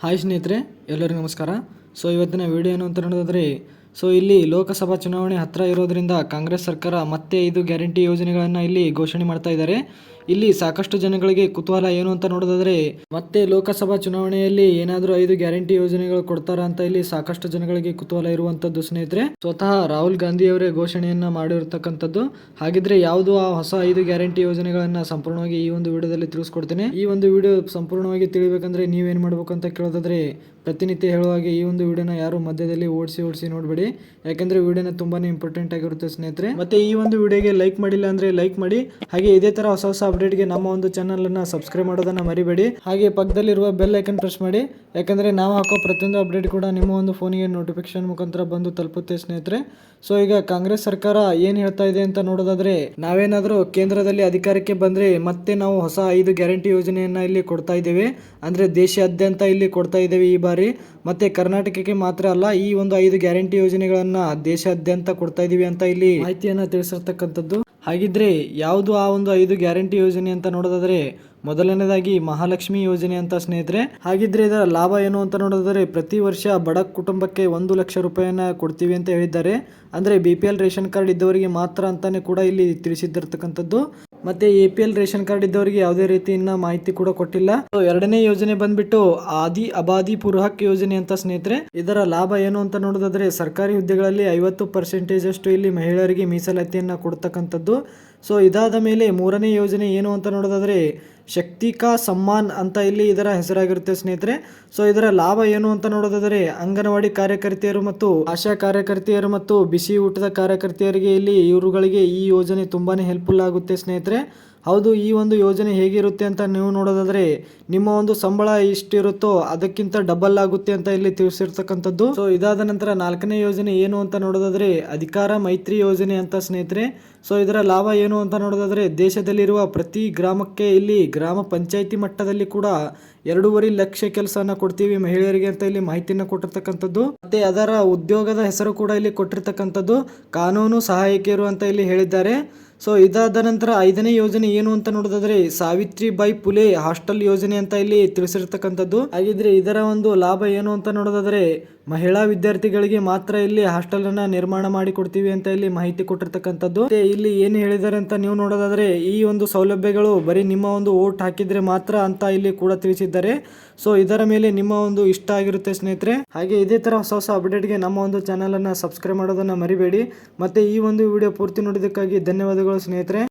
Hi ಸ್ನೇಹಿತರೆ, ಎಲ್ಲರಿಗೂ ನಮಸ್ಕಾರ. ಸೊ ಇವತ್ತಿನ ವಿಡಿಯೋ ಏನು ಅಂತ ನೋಡೋದಾದ್ರೆ ಸೊ ಇಲ್ಲಿ ಲೋಕಸಭಾ ಚುನಾವಣೆ ಹತ್ತಿರ ಇರೋದ್ರಿಂದ ಕಾಂಗ್ರೆಸ್ ಸರ್ಕಾರ ಮತ್ತೆ ಇದು ಗ್ಯಾರಂಟಿ ಯೋಜನೆಗಳನ್ನು ಇಲ್ಲಿ ಘೋಷಣೆ ಮಾಡ್ತಾ ಇದ್ದಾರೆ. ಇಲ್ಲಿ ಸಾಕಷ್ಟು ಜನಗಳಿಗೆ ಕುತೂಹಲ ಏನು ಅಂತ ನೋಡೋದಾದ್ರೆ, ಮತ್ತೆ ಲೋಕಸಭಾ ಚುನಾವಣೆಯಲ್ಲಿ ಏನಾದರೂ ಐದು ಗ್ಯಾರಂಟಿ ಯೋಜನೆಗಳು ಕೊಡ್ತಾರ ಅಂತ ಇಲ್ಲಿ ಸಾಕಷ್ಟು ಜನಗಳಿಗೆ ಕುತೂಹಲ ಇರುವಂತದ್ದು ಸ್ನೇಹಿತರೆ. ಸ್ವತಃ ರಾಹುಲ್ ಗಾಂಧಿ ಅವರೇ ಘೋಷಣೆಯನ್ನ ಮಾಡಿರ್ತಕ್ಕಂಥದ್ದು. ಹಾಗಿದ್ರೆ ಯಾವುದು ಆ ಹೊಸ ಐದು ಗ್ಯಾರಂಟಿ ಯೋಜನೆಗಳನ್ನ ಸಂಪೂರ್ಣವಾಗಿ ಈ ಒಂದು ವಿಡಿಯೋದಲ್ಲಿ ತಿಳಿಸ್ಕೊಡ್ತೇನೆ. ಈ ಒಂದು ವಿಡಿಯೋ ಸಂಪೂರ್ಣವಾಗಿ ತಿಳಿಬೇಕಂದ್ರೆ ನೀವೇನ್ ಮಾಡ್ಬೇಕು ಅಂತ ಕೇಳೋದಾದ್ರೆ, ಪ್ರತಿನಿತ್ಯ ಹೇಳುವ ಹಾಗೆ ಈ ಒಂದು ವಿಡಿಯೋನ ಯಾರು ಮಧ್ಯದಲ್ಲಿ ಓಡಿಸಿ ಓಡಿಸಿ ನೋಡಬೇಡಿ. ಯಾಕಂದ್ರೆ ವಿಡಿಯೋನ ತುಂಬಾನೇ ಇಂಪಾರ್ಟೆಂಟ್ ಆಗಿರುತ್ತೆ ಸ್ನೇಹಿತರೆ. ಮತ್ತೆ ಈ ಒಂದು ವಿಡಿಯೋಗೆ ಲೈಕ್ ಮಾಡಿಲ್ಲ ಅಂದ್ರೆ ಲೈಕ್ ಮಾಡಿ. ಹಾಗೆ ಇದೇ ತರ ಹೊಸ ಹೊಸ ಅಪ್ಡೇಟ್ಗೆ ನಮ್ಮ ಒಂದು ಚಾನಲ್ ಅನ್ನ ಸಬ್ಸ್ಕ್ರೈಬ್ ಮಾಡೋದನ್ನ ಮರಿಬೇಡಿ. ಹಾಗೆ ಪಕ್ಕದಲ್ಲಿರುವ ಬೆಲ್ ಐಕನ್ ಪ್ರೆಸ್ ಮಾಡಿ. ಯಾಕಂದ್ರೆ ನಾವು ಹಾಕೋ ಪ್ರತಿಯೊಂದು ಅಪ್ಡೇಟ್ ಕೂಡ ನಿಮ್ಮ ಒಂದು ಫೋನಿಗೆ ನೋಟಿಫಿಕೇಶನ್ ಮುಖಾಂತರ ಬಂದು ತಲುಪುತ್ತೆ ಸ್ನೇಹಿತರೆ. ಸೊ ಈಗ ಕಾಂಗ್ರೆಸ್ ಸರ್ಕಾರ ಏನ್ ಹೇಳ್ತಾ ಇದೆ ಅಂತ ನೋಡೋದಾದ್ರೆ, ನಾವೇನಾದರೂ ಕೇಂದ್ರದಲ್ಲಿ ಅಧಿಕಾರಕ್ಕೆ ಬಂದ್ರೆ ಮತ್ತೆ ನಾವು ಹೊಸ ಐದು ಗ್ಯಾರಂಟಿ ಯೋಜನೆಯನ್ನ ಇಲ್ಲಿ ಕೊಡ್ತಾ ಇದ್ದೇವೆ. ಅಂದ್ರೆ ದೇಶಾದ್ಯಂತ ಇಲ್ಲಿ ಕೊಡ್ತಾ ಇದ್ದೇವೆ ಈ ಬಾರಿ. ಮತ್ತೆ ಕರ್ನಾಟಕಕ್ಕೆ ಮಾತ್ರ ಅಲ್ಲ, ಈ ಒಂದು ಐದು ಗ್ಯಾರಂಟಿ ಯೋಜನೆಗಳನ್ನ ದೇಶಾದ್ಯಂತ ಕೊಡ್ತಾ ಇದ್ದೀವಿ ಅಂತ ಇಲ್ಲಿ ಮಾಹಿತಿಯನ್ನ ತಿಳಿಸಿರ್ತಕ್ಕಂಥದ್ದು. ಹಾಗಿದ್ರೆ ಯಾವುದು ಆ ಒಂದು ಐದು ಗ್ಯಾರಂಟಿ ಯೋಜನೆ ಅಂತ ನೋಡೋದಾದ್ರೆ ಮೊದಲನೇದಾಗಿ ಮಹಾಲಕ್ಷ್ಮಿ ಯೋಜನೆ ಅಂತ ಸ್ನೇಹಿತರೆ. ಹಾಗಿದ್ರೆ ಇದರ ಲಾಭ ಏನು ಅಂತ ನೋಡೋದಾದ್ರೆ ಪ್ರತಿ ವರ್ಷ ಬಡ ಕುಟುಂಬಕ್ಕೆ ಒಂದು ಲಕ್ಷ ರೂಪಾಯಿಯನ್ನ ಕೊಡ್ತೀವಿ ಅಂತ ಹೇಳಿದ್ದಾರೆ. ಅಂದ್ರೆ B P L ration card ಇದ್ದವರಿಗೆ ಮಾತ್ರ ಅಂತಾನೆ ಕೂಡ ಇಲ್ಲಿ ತಿಳಿಸಿದ್ದಿರ್ತಕ್ಕಂಥದ್ದು. ಮತ್ತೆ A P L ration card ಇದ್ದವರಿಗೆ ಯಾವುದೇ ರೀತಿ ಇನ್ನ ಮಾಹಿತಿ ಕೂಡ ಕೊಟ್ಟಿಲ್ಲ. ಎರಡನೇ ಯೋಜನೆ ಬಂದ್ಬಿಟ್ಟು ಆದಿ ಅಬಾದಿ ಪುರಹಕ್ ಯೋಜನೆ ಅಂತ ಸ್ನೇಹಿತರೆ, ಇದರ ಲಾಭ ಏನು ಅಂತ ನೋಡೋದಾದ್ರೆ ಸರ್ಕಾರಿ ಹುದ್ದೆಗಳಲ್ಲಿ ಐವತ್ತು ಪರ್ಸೆಂಟೇಜ್ ಅಷ್ಟು ಇಲ್ಲಿ ಮಹಿಳೆಯರಿಗೆ ಮೀಸಲಾತಿಯನ್ನ ಕೊಡ್ತಕ್ಕಂಥದ್ದು. ಸೊ ಇದಾದ ಮೇಲೆ ಮೂರನೇ ಯೋಜನೆ ಏನು ಅಂತ ನೋಡೋದಾದ್ರೆ ಶಕ್ತಿಕಾ ಸಮ್ಮಾನ್ ಅಂತ ಇಲ್ಲಿ ಇದರ ಹೆಸರಾಗಿರುತ್ತೆ ಸ್ನೇಹಿತರೆ. ಸೊ ಇದರ ಲಾಭ ಏನು ಅಂತ ನೋಡೋದಾದರೆ, ಅಂಗನವಾಡಿ ಕಾರ್ಯಕರ್ತೆಯರು ಮತ್ತು ಆಶಾ ಕಾರ್ಯಕರ್ತೆಯರು ಮತ್ತು ಬಿಸಿ ಊಟದ ಕಾರ್ಯಕರ್ತೆಯರಿಗೆ ಇಲ್ಲಿ ಇವರುಗಳಿಗೆ ಈ ಯೋಜನೆ ತುಂಬಾನೇ ಹೆಲ್ಪ್ಫುಲ್ ಆಗುತ್ತೆ ಸ್ನೇಹಿತರೆ. ಹೌದು, ಈ ಒಂದು ಯೋಜನೆ ಹೇಗಿರುತ್ತೆ ಅಂತ ನೀವು ನೋಡೋದಾದ್ರೆ, ನಿಮ್ಮ ಒಂದು ಸಂಬಳ ಇಷ್ಟಿರುತ್ತೋ ಅದಕ್ಕಿಂತ ಡಬಲ್ ಆಗುತ್ತೆ ಅಂತ ಇಲ್ಲಿ ತಿಳಿಸಿರ್ತಕ್ಕಂಥದ್ದು. ಸೊ ಇದಾದ ನಂತರ ನಾಲ್ಕನೇ ಯೋಜನೆ ಏನು ಅಂತ ನೋಡೋದಾದ್ರೆ, ಅಧಿಕಾರ ಮೈತ್ರಿ ಯೋಜನೆ ಅಂತ ಸ್ನೇಹಿತರೆ. ಸೊ ಇದರ ಲಾಭ ಏನು ಅಂತ ನೋಡೋದಾದ್ರೆ, ದೇಶದಲ್ಲಿರುವ ಪ್ರತಿ ಗ್ರಾಮಕ್ಕೆ ಇಲ್ಲಿ ಗ್ರಾಮ ಪಂಚಾಯಿತಿ ಮಟ್ಟದಲ್ಲಿ ಕೂಡ ಎರಡೂವರೆ ಲಕ್ಷ ಕೆಲಸನ ಕೊಡ್ತೀವಿ ಮಹಿಳೆಯರಿಗೆ ಅಂತ ಇಲ್ಲಿ ಮಾಹಿತಿಯನ್ನು ಕೊಟ್ಟಿರ್ತಕ್ಕಂಥದ್ದು. ಮತ್ತೆ ಅದರ ಉದ್ಯೋಗದ ಹೆಸರು ಕೂಡ ಇಲ್ಲಿ ಕೊಟ್ಟಿರ್ತಕ್ಕಂಥದ್ದು. ಕಾನೂನು ಸಹಾಯಕಿಯರು ಅಂತ ಇಲ್ಲಿ ಹೇಳಿದ್ದಾರೆ. ಸೊ ಇದಾದ ನಂತರ ಐದನೇ ಯೋಜನೆ ಏನು ಅಂತ ನೋಡೋದಾದ್ರೆ ಸಾವಿತ್ರಿ ಬಾಯಿ ಪುಲೆ ಹಾಸ್ಟೆಲ್ ಯೋಜನೆ ಅಂತ ಇಲ್ಲಿ ತಿಳಿಸಿರ್ತಕ್ಕಂಥದ್ದು. ಹಾಗಿದ್ರೆ ಇದರ ಒಂದು ಲಾಭ ಏನು ಅಂತ ನೋಡೋದಾದ್ರೆ ಮಹಿಳಾ ವಿದ್ಯಾರ್ಥಿಗಳಿಗೆ ಮಾತ್ರ ಇಲ್ಲಿ ಹಾಸ್ಟೆಲ್ ಅನ್ನ ನಿರ್ಮಾಣ ಮಾಡಿ ಕೊಡ್ತೀವಿ ಅಂತ ಇಲ್ಲಿ ಮಾಹಿತಿ ಕೊಟ್ಟಿರ್ತಕ್ಕಂಥದ್ದು. ಇಲ್ಲಿ ಏನು ಹೇಳಿದ್ದಾರೆ ಅಂತ ನೀವು ನೋಡೋದಾದ್ರೆ, ಈ ಒಂದು ಸೌಲಭ್ಯಗಳು ಬರೀ ನಿಮ್ಮ ಒಂದು ಓಟ್ ಹಾಕಿದ್ರೆ ಮಾತ್ರ ಅಂತ ಇಲ್ಲಿ ಕೂಡ ತಿಳಿಸಿದ್ದಾರೆ. ಸೊ ಇದರ ಮೇಲೆ ನಿಮ್ಮ ಒಂದು ಇಷ್ಟ ಆಗಿರುತ್ತೆ ಸ್ನೇಹಿತರೆ. ಹಾಗೆ ಇದೇ ತರ ಹೊಸ ಹೊಸ ಅಪ್ಡೇಟ್ಗೆ ನಮ್ಮ ಒಂದು ಚಾನಲ್ ಅನ್ನ ಸಬ್ಸ್ಕ್ರೈಬ್ ಮಾಡೋದನ್ನ ಮರಿಬೇಡಿ. ಮತ್ತೆ ಈ ಒಂದು ವಿಡಿಯೋ ಪೂರ್ತಿ ನೋಡಿದ್ದಕ್ಕಾಗಿ ಧನ್ಯವಾದಗಳು ಸ್ನೇಹಿತರೆ.